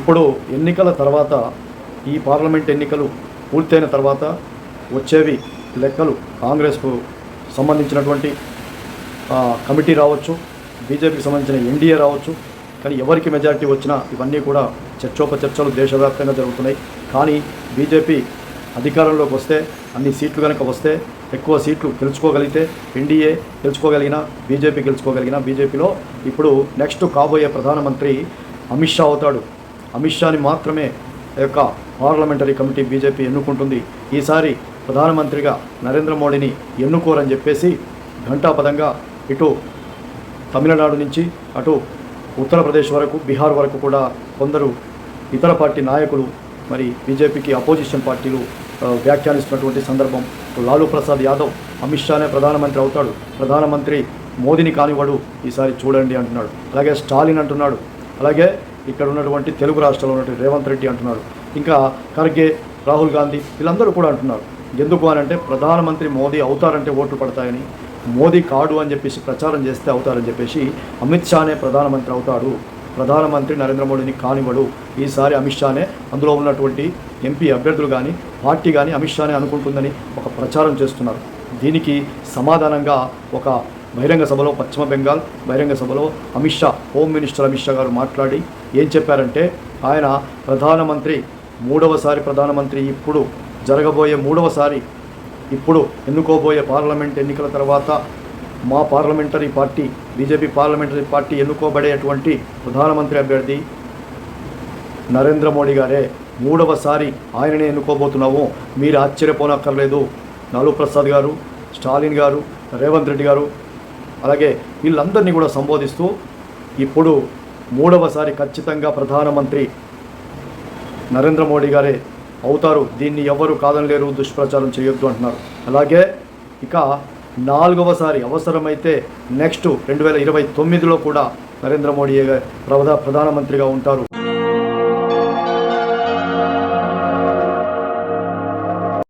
ఇప్పుడు ఎన్నికల తర్వాత ఈ పార్లమెంట్ ఎన్నికలు పూర్తయిన తర్వాత వచ్చేవి లెక్కలు కాంగ్రెస్కు సంబంధించినటువంటి కమిటీ రావచ్చు బీజేపీకి సంబంధించిన ఎన్డీఏ రావచ్చు కానీ ఎవరికి మెజారిటీ వచ్చినా ఇవన్నీ కూడా చర్చోపచర్చలు దేశవ్యాప్తంగా జరుగుతున్నాయి. కానీ బీజేపీ అధికారంలోకి వస్తే అన్ని సీట్లు కనుక వస్తే ఎక్కువ సీట్లు గెలుచుకోగలిగితే ఎన్డీఏ గెలుచుకోగలిగిన బీజేపీ గెలుచుకోగలిగిన బీజేపీలో ఇప్పుడు నెక్స్ట్ కాబోయే ప్రధానమంత్రి అమిత్ షా అవుతాడు. అమిత్ షాని మాత్రమే యొక్క పార్లమెంటరీ కమిటీ బీజేపీ ఎన్నుకుంటుంది. ఈసారి ప్రధానమంత్రిగా నరేంద్ర మోడీని ఎన్నుకోరని చెప్పేసి ఘంటాపదంగా ఇటు తమిళనాడు నుంచి అటు ఉత్తరప్రదేశ్ వరకు బీహార్ వరకు కూడా కొందరు ఇతర పార్టీ నాయకులు మరి బీజేపీకి అపోజిషన్ పార్టీలు వ్యాఖ్యానిస్తున్నటువంటి సందర్భం లాలూ ప్రసాద్ యాదవ్ అమిత్ షానే ప్రధానమంత్రి అవుతాడు. ప్రధానమంత్రి మోదీని కానివాడు ఈసారి చూడండి అంటున్నాడు. అలాగే స్టాలిన్ అంటున్నాడు. అలాగే ఇక్కడ ఉన్నటువంటి తెలుగు రాష్ట్రాల్లో ఉన్నటువంటి రేవంత్ రెడ్డి అంటున్నారు. ఇంకా ఖర్గే రాహుల్ గాంధీ వీళ్ళందరూ కూడా అంటున్నారు. ఎందుకు అని అంటే ప్రధానమంత్రి మోదీ అవుతారంటే ఓట్లు పడతాయని మోదీ కాడు అని చెప్పేసి ప్రచారం చేస్తే అవుతారని చెప్పేసి అమిత్ షానే ప్రధానమంత్రి అవుతాడు. ప్రధానమంత్రి నరేంద్ర మోడీని కానివ్వడు. ఈసారి అమిత్ షానే అందులో ఉన్నటువంటి ఎంపీ అభ్యర్థులు కానీ పార్టీ కానీ అమిత్ షానే అనుకుంటుందని ఒక ప్రచారం చేస్తున్నారు. దీనికి సమాధానంగా ఒక బహిరంగ సభలో పశ్చిమ బెంగాల్ బహిరంగ సభలో అమిత్ షా హోమ్ మినిస్టర్ అమిత్ షా గారు మాట్లాడి ఏం చెప్పారంటే ఆయన ప్రధానమంత్రి మూడవసారి ప్రధానమంత్రి ఇప్పుడు జరగబోయే మూడవసారి ఇప్పుడు ఎన్నుకోబోయే పార్లమెంట్ ఎన్నికల తర్వాత మా parliamentary party BJP parliamentary party ఎన్నుకోబడేటువంటి ప్రధానమంత్రి అభ్యర్థి నరేంద్ర మోడీ గారే మూడవసారి ఆయననే ఎన్నుకోబోతున్నాము. మీరు ఆశ్చర్యపోనక్కర్లేదు. లాలూ ప్రసాద్ గారు స్టాలిన్ గారు రేవంత్ రెడ్డి గారు అలాగే వీళ్ళందరినీ కూడా సంబోధిస్తూ ఇప్పుడు మూడవసారి ఖచ్చితంగా ప్రధానమంత్రి నరేంద్ర మోడీ గారే అవుతారు. దీన్ని ఎవరు కాదనలేరు దుష్ప్రచారం చేయొద్దు అంటున్నారు. అలాగే ఇక నాలుగవసారి అవసరమైతే నెక్స్ట్ రెండు వేల ఇరవై తొమ్మిదిలో కూడా నరేంద్ర మోడీ ప్రధానమంత్రిగా ఉంటారు.